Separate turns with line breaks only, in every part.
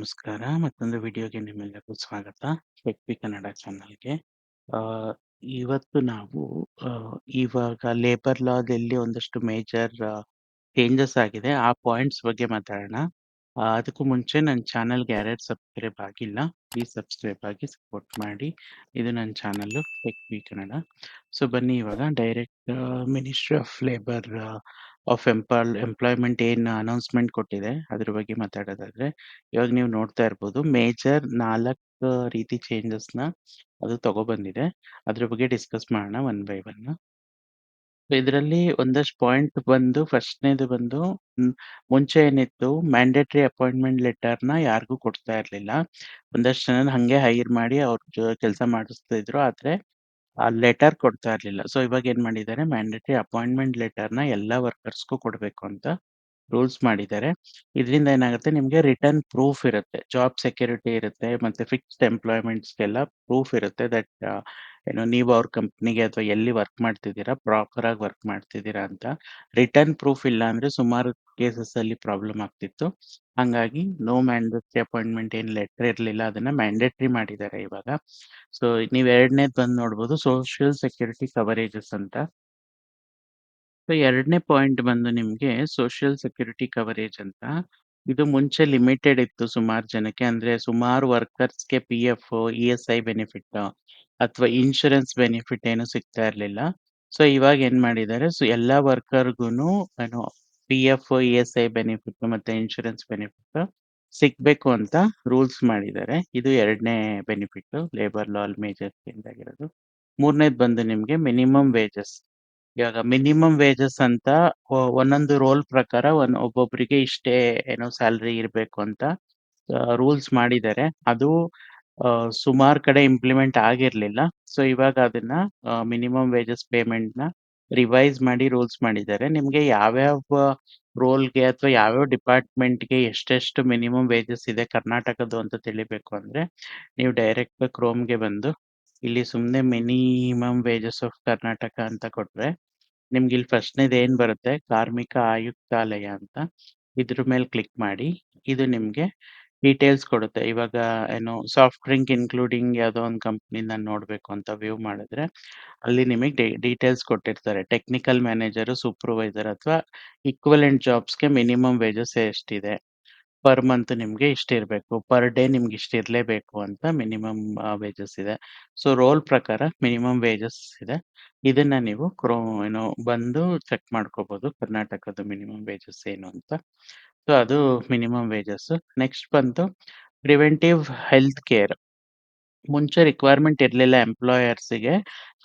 ನಮಸ್ಕಾರ. ಮತ್ತೊಂದು ವಿಡಿಯೋಗೆ ನಿಮ್ಮೆಲ್ಲರಿಗೂ ಸ್ವಾಗತ. ಶಕ್ತಿ ಕನ್ನಡ ಚಾನಲ್‌ಗೆ. ಆ ಇವತ್ತು ನಾವು ಇವಾಗ ಲೇಬರ್ ಲಾದಲ್ಲಿ ಒಂದಷ್ಟು ಮೇಜರ್ ಚೇಂಜಸ್ ಆಗಿದೆ. ಆ ಪಾಯಿಂಟ್ಸ್ ಬಗ್ಗೆ ಮಾತಾಡೋಣ. ಅದಕ್ಕೂ ಮುಂಚೆ ನನ್ನ ಚಾನಲ್‌ಗೆ ಯಾರ್ಯಾರು ಸಬ್ಸ್ಕ್ರೈಬ್ ಆಗಿಲ್ಲ, ಪ್ಲೀಸ್ ಸಬ್ಸ್ಕ್ರೈಬ್ ಆಗಿ ಸಪೋರ್ಟ್ ಮಾಡಿ. ಇದು ನನ್ನ ಚಾನಲ್ಲು ವಿ ಕನ್ನಡ. ಸೊ ಬನ್ನಿ ಇವಾಗ direct ministry of labour of emp employment ಏನ್ ಅನೌನ್ಸ್‌ಮೆಂಟ್ ಕೊಟ್ಟಿದೆ, ಅದ್ರ ಬಗ್ಗೆ ಮಾತಾಡೋದಾದ್ರೆ, ಇವಾಗ ನೀವು ನೋಡ್ತಾ ಇರ್ಬೋದು ಮೇಜರ್ ನಾಲ್ಕು ರೀತಿ ಚೇಂಜಸ್‌ನ ಅದು ತಗೊಬಂದಿದೆ. ಅದ್ರ ಬಗ್ಗೆ ಡಿಸ್ಕಸ್ ಮಾಡೋಣ ಒನ್ ಬೈ ಒನ್. ಇದರಲ್ಲಿ ಒಂದಷ್ಟು ಪಾಯಿಂಟ್ ಬಂದು ಫಸ್ಟ್‌ನೇದು ಬಂದು ಹ್ಮ್, ಮುಂಚೆ ಏನಿತ್ತು ಮ್ಯಾಂಡೇಟರಿ ಅಪಾಯಿಂಟ್‌ಮೆಂಟ್ ಲೆಟರ್‌ನ ಯಾರಿಗೂ ಕೊಡ್ತಾ ಇರ್ಲಿಲ್ಲ. ಒಂದಷ್ಟು ಜನ ಹಂಗೆ ಹೈರ್ ಮಾಡಿ ಅವ್ರ ಕೆಲಸ ಮಾಡಿಸ್ತಾ ಇದ್ರು. ಆದ್ರೆ ಆ ಲೆಟರ್ ಕೊಡ್ತಾ ಇರ್ಲಿಲ್ಲ. ಸೊ ಇವಾಗ ಏನ್ ಮಾಡಿದ್ದಾರೆ ಮ್ಯಾಂಡೇಟರಿ ಅಪಾಯಿಂಟ್‌ಮೆಂಟ್ ಲೆಟರ್‌ನ ಎಲ್ಲಾ ವರ್ಕರ್ಸ್‌ಗೂ ಕೊಡ್ಬೇಕು ಅಂತ ರೂಲ್ಸ್ ಮಾಡಿದ್ದಾರೆ. ಇದರಿಂದ ಏನಾಗುತ್ತೆ ನಿಮ್ಗೆ ರಿಟರ್ನ್ ಪ್ರೂಫ್ ಇರುತ್ತೆ. ಜಾಬ್ ಸೆಕ್ಯೂರಿಟಿ ಇರುತ್ತೆ. ಮತ್ತೆ ಫಿಕ್ಸ್ಡ್ ಎಂಪ್ಲಾಯ್ಮೆಂಟ್ಸ್‌ಗೆಲ್ಲ ಪ್ರೂಫ್ ಇರುತ್ತೆ ದಟ್ ಏನು ನೀವು ಅವ್ರ ಕಂಪ್ನಿಗೆ ಅಥವಾ ಎಲ್ಲಿ ವರ್ಕ್ ಮಾಡ್ತಿದ್ದೀರಾ ಪ್ರಾಪರ್ ಆಗಿ ವರ್ಕ್ ಮಾಡ್ತಿದ್ದೀರಾ ಅಂತ. ರಿಟರ್ನ್ ಪ್ರೂಫ್ ಇಲ್ಲ ಅಂದ್ರೆ ಸುಮಾರು ಕೇಸಸ್ ಅಲ್ಲಿ ಪ್ರಾಬ್ಲಮ್ ಆಗ್ತಿತ್ತು. ಹಂಗಾಗಿ ನೋ ಮ್ಯಾಂಡೇಟರಿ ಅಪಾಯಿಂಟ್‌ಮೆಂಟ್ ಏನ್ ಲೆಟರ್ ಇರ್ಲಿಲ್ಲ. ಅದನ್ನ ಮ್ಯಾಂಡೇಟರಿ ಮಾಡಿದ್ದಾರೆ ಇವಾಗ. ಸೊ ನೀವು ಎರಡನೇದು ಬಂದು ನೋಡ್ಬೋದು ಸೋಶಿಯಲ್ ಸೆಕ್ಯೂರಿಟಿ ಕವರೇಜಸ್ ಅಂತ. ಸೊ ಎರಡನೇ ಪಾಯಿಂಟ್ ಬಂದು ನಿಮ್ಗೆ ಸೋಶಿಯಲ್ ಸೆಕ್ಯೂರಿಟಿ ಕವರೇಜ್ ಅಂತ. ಇದು ಮುಂಚೆ ಲಿಮಿಟೆಡ್ ಇತ್ತು ಸುಮಾರು ಜನಕ್ಕೆ. ಅಂದ್ರೆ ಸುಮಾರು ವರ್ಕರ್ಸ್‌ಗೆ ಪಿಎಫ್, ಇಎಸ್‌ಐ ಬೆನಿಫಿಟ್ ಅಥವಾ ಇನ್ಶೂರೆನ್ಸ್ ಬೆನಿಫಿಟ್ ಏನು ಸಿಗ್ತಾ ಇರ್ಲಿಲ್ಲ. ಸೊ ಇವಾಗ ಏನ್ ಮಾಡಿದ್ದಾರೆ ಸೊ ಎಲ್ಲಾ ವರ್ಕರ್‌ಗೂನು ಏನು ಪಿಎಫ್, ಐ ಬೆನಿಫಿಟ್ ಮತ್ತೆ ಇನ್ಶೂರೆನ್ಸ್ ಬೆನಿಫಿಟ್ ಸಿಗ್ಬೇಕು ಅಂತ ರೂಲ್ಸ್ ಮಾಡಿದ್ದಾರೆ. ಇದು ಎರಡನೇ benefit labour law major change ಆಗಿರೋದು. ಮೂರನೇದು ಬಂದು ನಿಮ್ಗೆ ಮಿನಿಮಮ್ ವೇಜಸ್. ಇವಾಗ ಮಿನಿಮಮ್ ವೇಜಸ್ ಅಂತ ಒಂದೊಂದು ರೋಲ್ ಪ್ರಕಾರ ಒಂದ್ ಒಬ್ಬೊಬ್ಬರಿಗೆ ಇಷ್ಟೇ ಏನೋ ಸ್ಯಾಲರಿ ಇರಬೇಕು ಅಂತ ರೂಲ್ಸ್ ಮಾಡಿದ್ದಾರೆ. ಅದು ಸುಮಾರು ಕಡೆ ಇಂಪ್ಲಿಮೆಂಟ್ ಆಗಿರ್ಲಿಲ್ಲ. ಸೊ ಇವಾಗ ಅದನ್ನ ಮಿನಿಮಮ್ ವೇಜಸ್ ಪೇಮೆಂಟ್‌ನ ರಿವೈಸ್ ಮಾಡಿ ರೂಲ್ಸ್ ಮಾಡಿದ್ದಾರೆ. ನಿಮ್ಗೆ ಯಾವ್ಯಾವ ರೋಲ್‌ಗೆ ಅಥವಾ ಯಾವ್ಯಾವ ಡಿಪಾರ್ಟ್‌ಮೆಂಟ್‌ಗೆ ಎಷ್ಟೆಷ್ಟು ಮಿನಿಮಮ್ ವೇಜಸ್ ಇದೆ ಕರ್ನಾಟಕದ್ದು ಅಂತ ತಿಳಿಬೇಕು ಅಂದ್ರೆ, ನೀವು ಡೈರೆಕ್ಟ್ ಕ್ರೋಮ್‌ಗೆ ಬಂದು ಇಲ್ಲಿ ಸುಮ್ನೆ ಮಿನಿಮಮ್ ವೇಜಸ್ ಆಫ್ ಕರ್ನಾಟಕ ಅಂತ ಕೊಟ್ರೆ, ನಿಮ್ಗೆ ಇಲ್ಲಿ ಫಸ್ಟ್‌ನೇದು ಏನ್ ಬರುತ್ತೆ ಕಾರ್ಮಿಕ ಆಯುಕ್ತಾಲಯ ಅಂತ. ಇದ್ರ ಮೇಲೆ ಕ್ಲಿಕ್ ಮಾಡಿ. ಇದು ನಿಮ್ಗೆ ಡೀಟೇಲ್ಸ್ ಕೊಡುತ್ತೆ. ಇವಾಗ ಏನು ಸಾಫ್ಟ್ ಡ್ರಿಂಕ್ ಇನ್ಕ್ಲೂಡಿಂಗ್ ಯಾವುದೋ ಒಂದು ಕಂಪನಿನ ನೋಡ್ಬೇಕು ಅಂತ ವ್ಯೂ ಮಾಡಿದ್ರೆ, ಅಲ್ಲಿ ನಿಮಗೆ ಡೀಟೇಲ್ಸ್ ಕೊಟ್ಟಿರ್ತಾರೆ. ಟೆಕ್ನಿಕಲ್ ಮ್ಯಾನೇಜರ್, ಸೂಪರ್ವೈಸರ್ ಅಥವಾ ಈಕ್ವಿವೆಲೆಂಟ್ ಜಾಬ್ಸ್‌ಗೆ ಮಿನಿಮಮ್ ವೇಜಸ್ ಎಷ್ಟಿದೆ. ಪರ್ ಮಂತ್ ನಿಮ್ಗೆ ಇಷ್ಟಿರಬೇಕು. ಪರ್ ಡೇ ನಿಮ್ಗೆ ಇಷ್ಟಿರಲೇಬೇಕು ಅಂತ ಮಿನಿಮಮ್ ವೇಜಸ್ ಇದೆ. ಸೊ ರೋಲ್ ಪ್ರಕಾರ ಮಿನಿಮಮ್ ವೇಜಸ್ ಇದೆ. ಇದನ್ನ ನೀವು ಕ್ರೋ ಏನು ಬಂದು ಚೆಕ್ ಮಾಡ್ಕೋಬಹುದು ಕರ್ನಾಟಕದ ಮಿನಿಮಮ್ ವೇಜಸ್ ಏನು ಅಂತ. ಸೊ ಅದು ಮಿನಿಮಮ್ ವೇಜಸ್. ನೆಕ್ಸ್ಟ್ ಬಂತು ಪ್ರಿವೆಂಟಿವ್ ಹೆಲ್ತ್ ಕೇರ್. ಮುಂಚೆ ರಿಕ್ವೈರ್ಮೆಂಟ್ ಇರ್ಲಿಲ್ಲ ಎಂಪ್ಲಾಯರ್ಸ್‌ಗೆ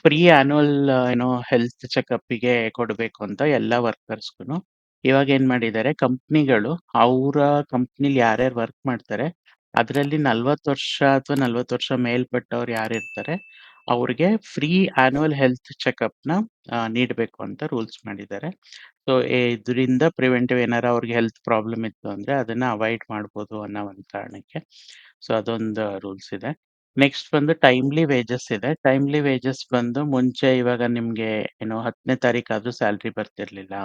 ಫ್ರೀ ಆನ್ಯುವಲ್ ಏನೋ ಹೆಲ್ತ್ ಚೆಕಪ್‌ಗೆ ಕೊಡಬೇಕು ಅಂತ ಎಲ್ಲಾ. ಇವಾಗ ಏನ್ ಮಾಡಿದ್ದಾರೆ ಕಂಪನಿಗಳು ಅವರ ಕಂಪನಿಲಿ ಯಾರ್ಯಾರು ವರ್ಕ್ ಮಾಡ್ತಾರೆ, ಅದರಲ್ಲಿ 40 ವರ್ಷ ಅಥವಾ 40 ವರ್ಷ ಮೇಲ್ಪಟ್ಟವ್ರು ಯಾರಿರ್ತಾರೆ, ಅವ್ರಿಗೆ ಫ್ರೀ ಆನ್ಯುವಲ್ ಹೆಲ್ತ್ ಚೆಕಪ್‌ನ ನೀಡಬೇಕು ನೀಡ್ಬೇಕು ಅಂತ ರೂಲ್ಸ್ ಮಾಡಿದ್ದಾರೆ. ಸೊ ಇದರಿಂದ ಪ್ರಿವೆಂಟಿವ್ ಏನಾರ ಅವ್ರಿಗೆ ಹೆಲ್ತ್ ಪ್ರಾಬ್ಲಮ್ ಇತ್ತು ಅಂದ್ರೆ ಅದನ್ನ ಅವಾಯ್ಡ್ ಮಾಡ್ಬೋದು ಅನ್ನೋ ಒಂದು ಕಾರಣಕ್ಕೆ. ಸೊ ಅದೊಂದು ರೂಲ್ಸ್ ಇದೆ. ನೆಕ್ಸ್ಟ್ ಬಂದು ಟೈಮ್ಲಿ ವೇಜಸ್ ಇದೆ. ಟೈಮ್ಲಿ ವೇಜಸ್ ಬಂದು ಮುಂಚೆ ಇವಾಗ ನಿಮ್ಗೆ ಏನು 10ನೇ ತಾರೀಕಾದ್ರೂ ಸ್ಯಾಲರಿ ಬರ್ತಿರ್ಲಿಲ್ಲ.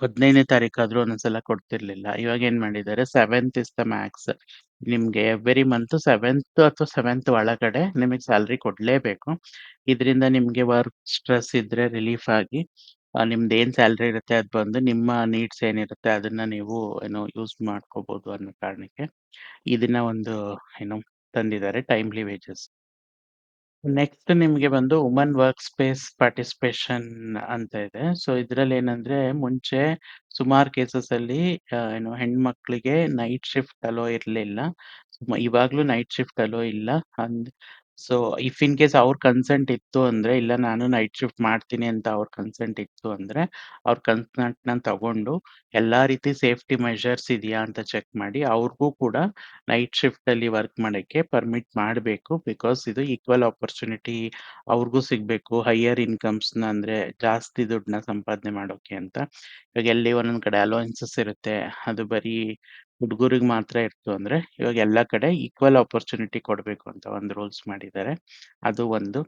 15ನೇ ತಾರೀಕಾದ್ರೂ ಒಂದೊಂದ್ಸಲ ಕೊಡ್ತಿರ್ಲಿಲ್ಲ. ಇವಾಗ ಏನ್ ಮಾಡಿದ್ದಾರೆ ಸೆವೆಂತ್ ಇಸ್ ದ ಮ್ಯಾಕ್ಸ್. ನಿಮ್ಗೆ ಎವ್ರಿ ಮಂತ್ ಸೆವೆಂತ್ ಅಥವಾ ಸೆವೆಂತ್ ಒಳಗಡೆ ನಿಮಗೆ ಸ್ಯಾಲ್ರಿ ಕೊಡ್ಲೇಬೇಕು. ಇದರಿಂದ ನಿಮ್ಗೆ ವರ್ಕ್ ಸ್ಟ್ರೆಸ್ ಇದ್ರೆ ರಿಲೀಫ್ ಆಗಿ ನಿಮ್ದು ಏನ್ ಸ್ಯಾಲರಿ ಇರುತ್ತೆ ಅದ್ ಬಂದು ನಿಮ್ಮ ನೀಡ್ಸ್ ಏನಿರುತ್ತೆ ಅದನ್ನ ನೀವು ಏನು ಯೂಸ್ ಮಾಡ್ಕೋಬಹುದು ಅನ್ನೋ ಕಾರಣಕ್ಕೆ ಇದನ್ನ ಒಂದು, ಏನು ತಂದಿದ್ದಾರೆ ಟೈಮ್ಲಿ ವೇಜಸ್. ನೆಕ್ಸ್ಟ್ ನಿಮ್ಗೆ ಬಂದು ವುಮನ್ ವರ್ಕ್ ಸ್ಪೇಸ್ ಪಾರ್ಟಿಸಿಪೇಷನ್ ಅಂತ ಇದೆ. ಸೊ ಇದ್ರಲ್ಲಿ ಏನಂದ್ರೆ ಮುಂಚೆ ಸುಮಾರು ಕೇಸಸ್ ಅಲ್ಲಿ ಏನು ಹೆಣ್ಮಕ್ಳಿಗೆ ನೈಟ್ ಶಿಫ್ಟ್ ಅಲೋ ಇರ್ಲಿಲ್ಲ. ಇವಾಗ್ಲೂ ನೈಟ್ ಶಿಫ್ಟ್ ಅಲೋ ಇಲ್ಲ. And so if in case ಅವ್ರ ಕನ್ಸೆಂಟ್ ಇತ್ತು ಅಂದ್ರೆ, ಇಲ್ಲ ನಾನು ನೈಟ್ ಶಿಫ್ಟ್ ಮಾಡ್ತೀನಿ ಅಂತ ಅವ್ರ ಕನ್ಸೆಂಟ್ ಇತ್ತು ಅಂದ್ರೆ, ಅವ್ರ ಕನ್ಸೆಂಟ್‌ನ ತಗೊಂಡು ಎಲ್ಲಾ ರೀತಿ ಸೇಫ್ಟಿ ಮೆಷರ್ಸ್ ಇದೆಯಾ ಅಂತ ಚೆಕ್ ಮಾಡಿ ಅವ್ರಿಗೂ ಕೂಡ ನೈಟ್ ಶಿಫ್ಟ್ ಅಲ್ಲಿ ವರ್ಕ್ ಮಾಡಕ್ಕೆ ಪರ್ಮಿಟ್ ಮಾಡ್ಬೇಕು. ಬಿಕಾಸ್ ಇದು ಈಕ್ವಲ್ ಆಪರ್ಚುನಿಟಿ ಅವ್ರಿಗೂ ಸಿಗ್ಬೇಕು. ಹೈಯರ್ ಇನ್ಕಮ್ಸ್‌ನ ಅಂದ್ರೆ ಜಾಸ್ತಿ ದುಡ್ಡನ್ನ ಸಂಪಾದನೆ ಮಾಡೋಕೆ ಅಂತ. ಇವಾಗ ಎಲ್ಲಿ ಒಂದೊಂದ್ ಕಡೆ ಅಲೋವೆನ್ಸಸ್ ಇರುತ್ತೆ. ಅದು ಬರೀ ಹುಡುಗರಿಗೆ ಮಾತ್ರ ಇತ್ತು ಅಂದ್ರೆ, ಇವಾಗ ಎಲ್ಲ ಕಡೆ ಈಕ್ವಲ್ ಆಪರ್ಚುನಿಟಿ ಕೊಡಬೇಕು ಅಂತ ಒಂದು ರೂಲ್ಸ್ ಮಾಡಿದ್ದಾರೆ. ಅದು ಒಂದು.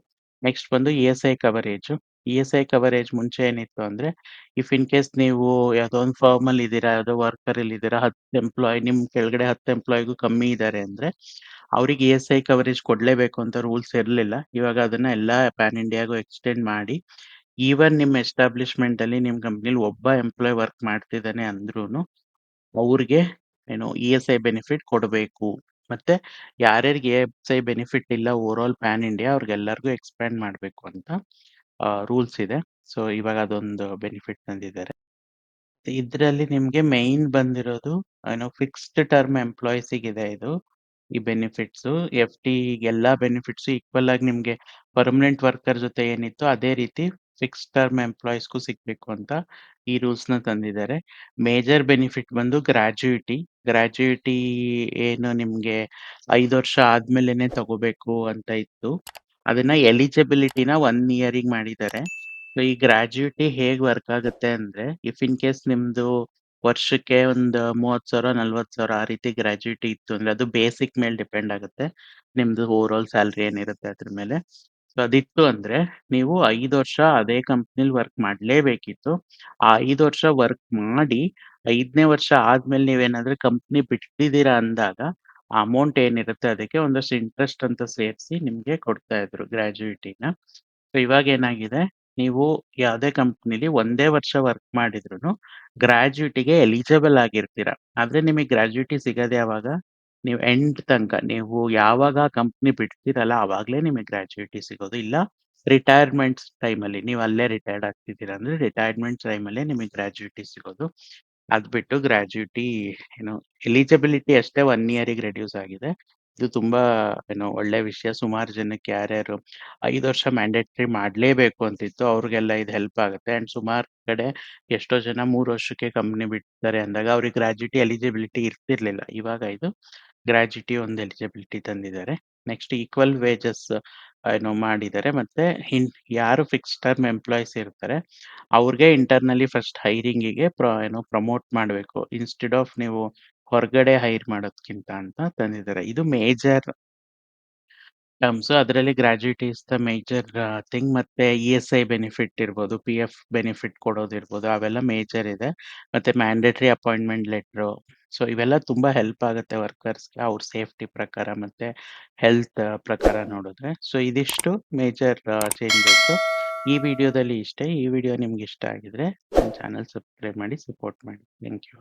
ನೆಕ್ಸ್ಟ್ ಬಂದು ಇ-ಎಸ್-ಐ ಕವರೇಜ್ ಇ-ಎಸ್-ಐ ಕವರೇಜ್ ಮುಂಚೆ ಏನಿತ್ತು ಅಂದ್ರೆ, ಇಫ್ ಇನ್ ಕೇಸ್ ನೀವು ಯಾವುದೋ ಒಂದು ಫರ್ಮಲ್ಲಿ ಇದ್ದೀರಾ, ಯಾವುದೋ ವರ್ಕರಲ್ಲಿ ಇದ್ದೀರಾ, 10 ಎಂಪ್ಲಾಯ್ ನಿಮ್ ಕೆಳಗಡೆ ಹತ್ತು ಎಂಪ್ಲಾಯ್ಗೂ ಕಮ್ಮಿ ಇದ್ದಾರೆ ಅಂದ್ರೆ, ಅವ್ರಿಗೆ ಇ-ಎಸ್-ಐ ಕವರೇಜ್ ಕೊಡ್ಲೇಬೇಕು ಅಂತ ರೂಲ್ಸ್ ಇರಲಿಲ್ಲ ಇವಾಗ ಅದನ್ನ ಎಲ್ಲಾ ಪ್ಯಾನ್ ಇಂಡಿಯಾಗೂ ಎಕ್ಸ್ಟೆಂಡ್ ಮಾಡಿ, ಈವನ್ ನಿಮ್ಮ ಎಸ್ಟಾಬ್ಲಿಷ್ಮೆಂಟ್ ಅಲ್ಲಿ ನಿಮ್ ಕಂಪ್ನಿಲಿ ಒಬ್ಬ ಎಂಪ್ಲಾಯ್ ವರ್ಕ್ ಮಾಡ್ತಿದ್ದಾನೆ ಅಂದ್ರೂನು, ಅವ್ರಿಗೆ ಏನು ಇ-ಎಸ್-ಐ ಬೆನಿಫಿಟ್ ಕೊಡಬೇಕು. ಮತ್ತೆ ಯಾರ್ಯಾರಿಗೆ ಇ-ಎಸ್-ಐ ಬೆನಿಫಿಟ್ ಇಲ್ಲ ಓವರ್ ಆಲ್ ಪ್ಯಾನ್ ಇಂಡಿಯಾ ಅವ್ರಿಗೆಲ್ಲರಿಗೂ ಎಕ್ಸ್ಪ್ಯಾಂಡ್ ಮಾಡಬೇಕು ಅಂತ ರೂಲ್ಸ್ ಇದೆ. ಸೊ ಇವಾಗ ಅದೊಂದು ಬೆನಿಫಿಟ್ ತಂದಿದ್ದಾರೆ. ಇದರಲ್ಲಿ ನಿಮ್ಗೆ ಮೈನ್ ಬಂದಿರೋದು, ಏನೋ ಫಿಕ್ಸ್ಡ್ ಟರ್ಮ್ ಎಂಪ್ಲಾಯೀಸಿಗಿದೆ ಇದು. ಈ ಬೆನಿಫಿಟ್ಸು. ಎಫ್ ಟಿ ಎಲ್ಲಾ ಬೆನಿಫಿಟ್ಸು ಈಕ್ವಲ್ ಆಗಿ ನಿಮ್ಗೆ ಪರ್ಮನೆಂಟ್ ವರ್ಕರ್ ಜೊತೆ ಏನಿತ್ತು ಅದೇ ರೀತಿ ಫಿಕ್ಸ್ಡ್ ಟರ್ಮ್ ಎಂಪ್ಲಾಯೀಸ್‌ಗೂ ಸಿಗ್ಬೇಕು ಅಂತ ಈ ರೂಲ್ಸ್‌ನ ತಂದಿದ್ದಾರೆ. ಮೇಜರ್ ಬೆನಿಫಿಟ್ ಬಂದು ಗ್ರ್ಯಾಚ್ಯುಯಿಟಿ. ಗ್ರ್ಯಾಚ್ಯುಯಿಟಿ ಏನು ನಿಮ್ಗೆ 5 ವರ್ಷ ಆದ್ಮೇಲೆನೆ ತಗೋಬೇಕು ಅಂತ ಇತ್ತು. ಅದನ್ನ ಎಲಿಜಿಬಿಲಿಟಿನ 1 ಇಯರ್‌ಗೆ ಮಾಡಿದ್ದಾರೆ. ಸೊ ಈ ಗ್ರ್ಯಾಚ್ಯುಯಿಟಿ ಹೇಗ್ ವರ್ಕ್ ಆಗುತ್ತೆ ಅಂದ್ರೆ, ಇಫ್ ಇನ್ ಕೇಸ್ ನಿಮ್ದು ವರ್ಷಕ್ಕೆ ಒಂದು 30,000 40,000 ಆ ರೀತಿ ಗ್ರ್ಯಾಚ್ಯುಯಿಟಿ ಇತ್ತು ಅಂದ್ರೆ, ಅದು ಬೇಸಿಕ್ ಮೇಲೆ ಡಿಪೆಂಡ್ ಆಗುತ್ತೆ. ನಿಮ್ದು ಓವರ್ ಆಲ್ ಸ್ಯಾಲರಿ ಏನಿರುತ್ತೆ ಅದ್ರ ಮೇಲೆ. ಸೊ ಅದಿತ್ತು ಅಂದ್ರೆ, ನೀವು 5 ವರ್ಷ ಅದೇ ಕಂಪನಿಲಿ ವರ್ಕ್ ಮಾಡ್ಲೇಬೇಕಿತ್ತು. ಆ 5 ವರ್ಷ ವರ್ಕ್ ಮಾಡಿ, 5ನೇ ವರ್ಷ ಆದ್ಮೇಲೆ ನೀವೇನಾದ್ರೂ ಕಂಪನಿ ಬಿಟ್ಟಿದ್ದೀರಾ ಅಂದಾಗ, ಆ ಅಮೌಂಟ್ ಏನಿರುತ್ತೆ ಅದಕ್ಕೆ ಒಂದಷ್ಟು ಇಂಟ್ರೆಸ್ಟ್ ಅಂತ ಸೇರಿಸಿ ನಿಮ್ಗೆ ಕೊಡ್ತಾ ಇದ್ರು ಗ್ರ್ಯಾಚ್ಯುಯಿಟಿನ. ಸೊ ಇವಾಗ ಏನಾಗಿದೆ, ನೀವು ಯಾವುದೇ ಕಂಪ್ನಿಲಿ ಒಂದೇ ವರ್ಷ ವರ್ಕ್ ಮಾಡಿದ್ರೂನು ಗ್ರ್ಯಾಚ್ಯುಯಿಟಿಗೆ ಎಲಿಜಿಬಲ್ ಆಗಿರ್ತೀರ. ಆದ್ರೆ ನಿಮಗೆ ಗ್ರ್ಯಾಚ್ಯುಯಿಟಿ ಸಿಗೋದು ಯಾವಾಗ? ನೀವು ಎಂಡ್ ತನಕ ನೀವು ಯಾವಾಗ ಕಂಪನಿ ಬಿಡ್ತೀರಲ್ಲ ಆವಾಗಲೇ ನಿಮಗೆ ಗ್ರ್ಯಾಚ್ಯುಯಿಟಿ ಸಿಗೋದು. ಇಲ್ಲ ರಿಟೈರ್ಮೆಂಟ್ ಟೈಮಲ್ಲಿ ನೀವು ಅಲ್ಲೇ ರಿಟೈರ್ಡ್ ಆಗ್ತಿದ್ದೀರಾ ಅಂದ್ರೆ ರಿಟೈರ್ಮೆಂಟ್ ಟೈಮಲ್ಲೇ ನಿಮಗೆ ಗ್ರ್ಯಾಚ್ಯುಯಿಟಿ ಸಿಗೋದು. ಅದ್ ಬಿಟ್ಟು ಗ್ರಾಜ್ಯುಟಿ ಏನು ಎಲಿಜಿಬಿಲಿಟಿ ಅಷ್ಟೇ 1 ಇಯರ್‌ಗೆ ರೆಡ್ಯೂಸ್ ಆಗಿದೆ. ಇದು ತುಂಬಾ ಏನು ಒಳ್ಳೆ ವಿಷಯ. ಸುಮಾರು ಜನಕ್ಕೆ ಯಾರ್ಯಾರು 5 ವರ್ಷ ಮ್ಯಾಂಡೇಟರಿ ಮಾಡ್ಲೇಬೇಕು ಅಂತಿತ್ತು, ಅವ್ರಿಗೆಲ್ಲ ಇದು ಹೆಲ್ಪ್ ಆಗುತ್ತೆ. ಅಂಡ್ ಸುಮಾರು ಕಡೆ ಎಷ್ಟೋ ಜನ 3 ವರ್ಷಕ್ಕೆ ಕಂಪನಿ ಬಿಡ್ತಾರೆ ಅಂದಾಗ ಅವ್ರಿಗೆ ಗ್ರಾಜ್ಯುಟಿ ಎಲಿಜಿಬಿಲಿಟಿ ಇರ್ತಿರ್ಲಿಲ್ಲ. ಇವಾಗ ಇದು ಗ್ರಾಜ್ಯುಟಿ ಒಂದು ಎಲಿಜಿಬಿಲಿಟಿ ತಂದಿದ್ದಾರೆ. ನೆಕ್ಸ್ಟ್ ಈಕ್ವಲ್ ವೇಜಸ್ ಏನು ಮಾಡಿದ್ದಾರೆ. ಮತ್ತೆ ಇನ್ ಯಾರು ಫಿಕ್ಸ್ಡ್ ಟರ್ಮ್ ಎಂಪ್ಲಾಯೀಸ್ ಇರ್ತಾರೆ, ಅವ್ರಿಗೆ ಇಂಟರ್ನಲಿ ಫಸ್ಟ್ ಹೈರಿಂಗಿಗೆ ಪ್ರ ಏನು ಪ್ರಮೋಟ್ ಮಾಡಬೇಕು ಇನ್ಸ್ಟೆಡ್ ಆಫ್ ನೀವು ಹೊರಗಡೆ ಹೈರ್ ಮಾಡೋದ್ಕಿಂತ ಅಂತ ತಂದಿದ್ದಾರೆ. ಇದು ಮೇಜರ್ ಟರ್ಮ್ಸ್. ಅದರಲ್ಲಿ gratuity is the major thing. ಮತ್ತೆ ಇ-ಎಸ್-ಐ ಬೆನಿಫಿಟ್ ಇರ್ಬೋದು, ಪಿ-ಎಫ್ ಬೆನಿಫಿಟ್ ಕೊಡೋದಿರ್ಬೋದು, ಅವೆಲ್ಲ ಮೇಜರ್ ಇದೆ. ಮತ್ತೆ ಮ್ಯಾಂಡೇಟರಿ ಅಪಾಯಿಂಟ್ಮೆಂಟ್ ಲೆಟರು. ಸೊ, ಇವೆಲ್ಲ ತುಂಬಾ ಹೆಲ್ಪ್ ಆಗುತ್ತೆ ವರ್ಕರ್ಸ್‌ಗೆ ಅವ್ರ ಸೇಫ್ಟಿ ಪ್ರಕಾರ ಮತ್ತೆ ಹೆಲ್ತ್ ಪ್ರಕಾರ ನೋಡಿದ್ರೆ. ಸೊ, ಇದಿಷ್ಟು ಮೇಜರ್ ಚೇಂಜಸ್ ಈ ವಿಡಿಯೋದಲ್ಲಿ ಇಷ್ಟೇ. ಈ ವಿಡಿಯೋ ನಿಮ್ಗೆ ಇಷ್ಟ ಆಗಿದ್ರೆ ನನ್ನ ಚಾನೆಲ್ ಸಬ್ಸ್ಕ್ರೈಬ್ ಮಾಡಿ ಸಪೋರ್ಟ್ ಮಾಡಿ. Thank you.